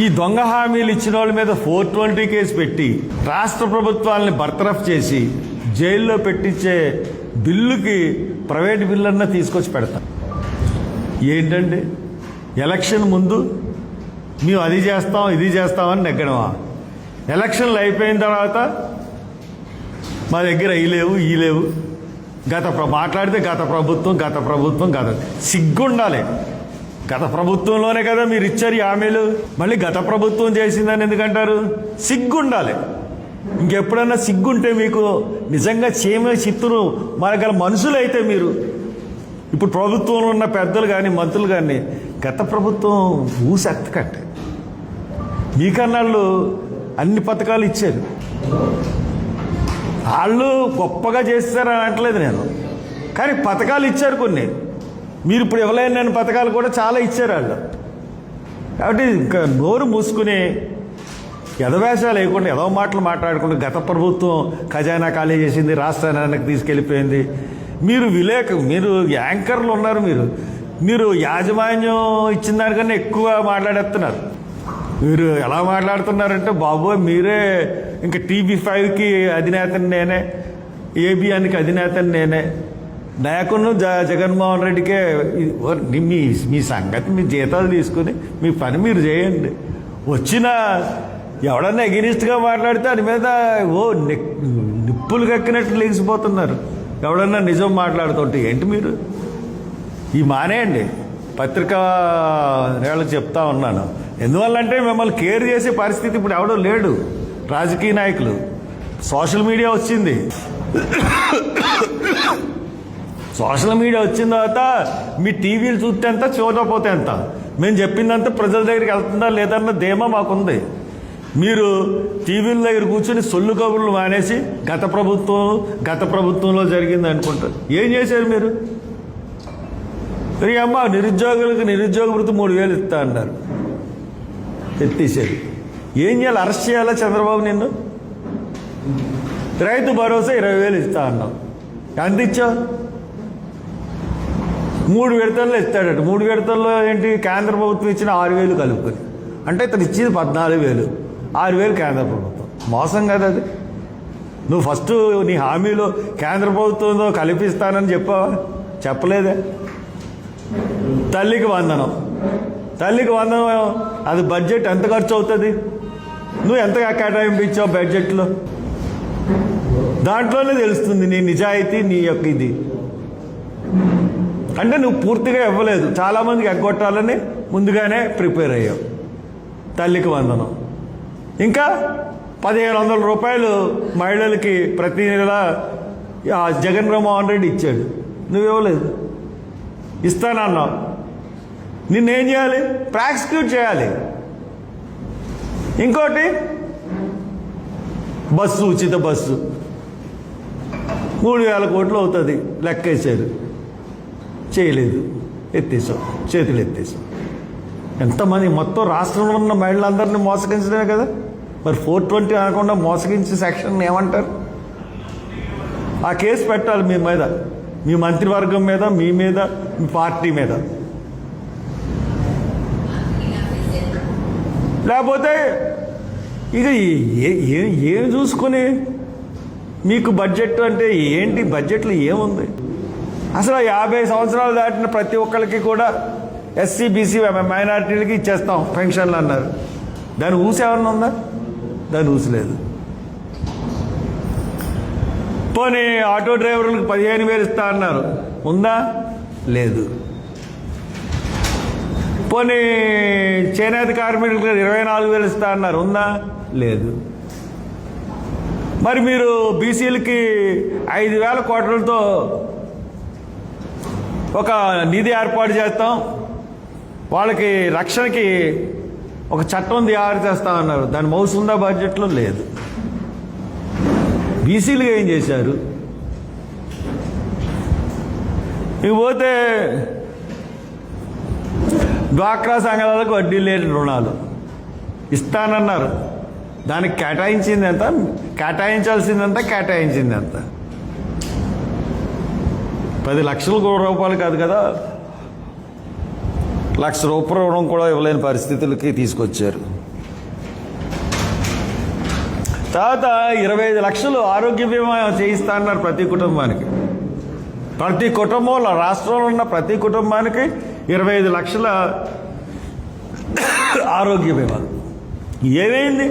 ఈ దొంగ హామీలు ఇచ్చిన వాళ్ళ మీద ఫోర్ ట్వంటీ కేసు పెట్టి రాష్ట్ర ప్రభుత్వాలని బర్తరఫ్ చేసి జైల్లో పెట్టించే బిల్లుకి ప్రైవేట్ బిల్లన్నా తీసుకొచ్చి పెడతాం. ఏంటండి? ఎలక్షన్ ముందు మేము అది చేస్తాం ఇది చేస్తామని నెగ్గడమా? ఎలక్షన్లు అయిపోయిన తర్వాత మా దగ్గర అవి లేవు ఈ లేవు. గత ప్ర మాట్లాడితే గత ప్రభుత్వం గత ప్రభుత్వం గత సిగ్గుండాలి. గత ప్రభుత్వంలోనే కదా మీరు ఇచ్చారు ఈ హామీలు. మళ్ళీ గత ప్రభుత్వం చేసిందని ఎందుకంటారు? సిగ్గుండాలి. ఇంకెప్పుడన్నా సిగ్గుంటే మీకు నిజంగా చేమే చిత్తును మన గల మనుషులైతే మీరు. ఇప్పుడు ప్రభుత్వంలో ఉన్న పెద్దలు కానీ మంత్రులు కానీ గత ప్రభుత్వం ఊసెత్తకంటే మీకన్నాళ్ళు అన్ని పథకాలు ఇచ్చారు. వాళ్ళు గొప్పగా చేస్తారని అనట్లేదు నేను. కానీ పథకాలు ఇచ్చారు కొన్ని. మీరు ఇప్పుడు ఇవ్వలేని పథకాలు కూడా చాలా ఇచ్చారు వాళ్ళు. కాబట్టి ఇంకా నోరు మూసుకుని ఎదవేషాలు లేకుండా ఎదవ మాటలు మాట్లాడకుండా గత ప్రభుత్వం ఖజానా ఖాళీ చేసింది రాష్ట్రానికి తీసుకెళ్ళిపోయింది. మీరు విలేక మీరు యాంకర్లు ఉన్నారు మీరు. మీరు యాజమాన్యం ఇచ్చిన దానికన్నా ఎక్కువ మాట్లాడేస్తున్నారు. మీరు ఎలా మాట్లాడుతున్నారంటే బాబోయ్ మీరే ఇంకా టీవీ ఫైవ్కి అధినేతని నేనే ఏబిఎన్కి అధినేతని నేనే నాకును జ జగన్మోహన్ రెడ్డికే మీ మీ సంగతి మీ జీతాలు తీసుకుని మీ పని మీరు చేయండి. వచ్చిన ఎవడన్నా ఎగినిస్ట్గా మాట్లాడితే దాని మీద ఓ నిప్పులు కక్కినట్టు లేచిపోతున్నారు ఎవడన్నా నిజం మాట్లాడుతుంటే ఏంటి మీరు? ఈ మానేయండి. పత్రికా నేళ్ళు చెప్తా ఉన్నాను. ఎందువల్లంటే మిమ్మల్ని కేర్ చేసే పరిస్థితి ఇప్పుడు ఎవడో లేడు. రాజకీయ నాయకులు. సోషల్ మీడియా వచ్చింది. సోషల్ మీడియా వచ్చిన తర్వాత మీ టీవీలు చూస్తే ఎంత చూడకపోతే ఎంత? మేము చెప్పిందంతా ప్రజల దగ్గరికి వెళ్తుందా లేదన్న ధీమా మాకుంది. మీరు టీవీల దగ్గర కూర్చొని సొల్లు కబుర్లు మానేసి గత ప్రభుత్వం గత ప్రభుత్వంలో జరిగింది అనుకుంటారు. ఏం చేశారు మీరు? మరి అమ్మ నిరుద్యోగులకు నిరుద్యోగ వృత్తి మూడు వేలు ఇస్తా అన్నారు. ఎత్తేసారు ఏం చేయాలి? అరెస్ట్ చేయాలా చంద్రబాబు నిన్ను? రైతు భరోసా ఇరవై వేలు ఇస్తా అన్నావు. ఎంత ఇచ్చావు? మూడు విడతల్లో ఇస్తాడట మూడు విడతల్లో ఏంటి? కేంద్ర ప్రభుత్వం ఇచ్చిన ఆరు వేలు కలుపుకొని అంటే ఇతను ఇచ్చింది పద్నాలుగు వేలు. ఆరు వేలు కేంద్ర ప్రభుత్వం. మోసం కదా అది. నువ్వు ఫస్ట్ నీ హామీలో కేంద్ర ప్రభుత్వంతో కల్పిస్తానని చెప్పావా? చెప్పలేదే. తల్లికి వందనం. తల్లికి వందనం అది బడ్జెట్ ఎంత ఖర్చు అవుతుంది? నువ్వు ఎంత కేటాయింపించావు బడ్జెట్లో? దాంట్లోనే తెలుస్తుంది నీ నిజాయితీ నీ యొక్క ఇది. అంటే నువ్వు పూర్తిగా ఇవ్వలేదు. చాలామందికి ఎగ్గొట్టాలని ముందుగానే ప్రిపేర్ అయ్యావు. తల్లికి వందనం. ఇంకా పదిహేను వందల రూపాయలు మహిళలకి ప్రతి నెల ఆ జగన్ రామ్మోహన్ రెడ్డి ఇచ్చాడు. నువ్వు ఇవ్వలేదు. ఇస్తానన్నావు నిన్నేం చేయాలి? ప్రాసిక్యూట్ చేయాలి. ఇంకోటి బస్సు ఉచిత బస్సు. మూడు వేల కోట్లు అవుతుంది. లెక్కేశారు. చేయలేదు. ఎత్తేసాం. చేతులు ఎత్తేసాం. ఎంతమంది? మొత్తం రాష్ట్రంలో ఉన్న మహిళలందరినీ మోసగించడమే కదా? మరి ఫోర్ ట్వంటీ అనకుండా మోసగించే సెక్షన్ ఏమంటారు? ఆ కేసు పెట్టాలి మీ మీద. మీ మంత్రివర్గం మీద మీ మీద మీ పార్టీ మీద. లేకపోతే ఇక ఏ- ఏం చూసుకుని మీకు బడ్జెట్ అంటే ఏంటి? బడ్జెట్లో ఏముంది? అసలు యాభై సంవత్సరాలు దాటిన ప్రతి ఒక్కరికి కూడా ఎస్సీ బీసీ మైనారిటీలకి ఇచ్చేస్తాం పెన్షన్లు అన్నారు. దాని ఊసి ఏమన్నా ఉందా? దాని ఊసి లేదు. పోనీ ఆటో డ్రైవర్లకు పదిహేను వేలు ఇస్తా అన్నారు. ఉందా? లేదు. పోనీ చేనేత కార్మికులకు ఇరవై నాలుగు వేలు ఇస్తా అన్నారు. ఉందా? లేదు. మరి మీరు బీసీలకి ఐదు వేల కోట్లతో ఒక నిధి ఏర్పాటు చేస్తాం. వాళ్ళకి రక్షణకి ఒక చట్టం తయారు చేస్తామన్నారు దాని మౌసు ఉందా బడ్జెట్లో లేదు. బీసీలుగా ఏం చేశారు? ఇకపోతే డ్వాక్రా సంఘాలకు వడ్డీ లేని రుణాలు ఇస్తానన్నారు. దానికి కేటాయించింది ఎంత? కేటాయించాల్సిందంత కేటాయించింది ఎంత? పది లక్షల రూపాయలు కాదు కదా. లక్ష రూపాయల రుణం కూడా ఇవ్వలేని పరిస్థితులకి తీసుకొచ్చారు. తర్వాత ఇరవై ఐదు లక్షలు ఆరోగ్య బీమా చేయిస్తా అన్నారు ప్రతి కుటుంబానికి. ప్రతి కుటుంబంలో రాష్ట్రంలో ఉన్న ప్రతి కుటుంబానికి ఇరవై ఐదు లక్షల ఆరోగ్య బీమా ఏమైంది?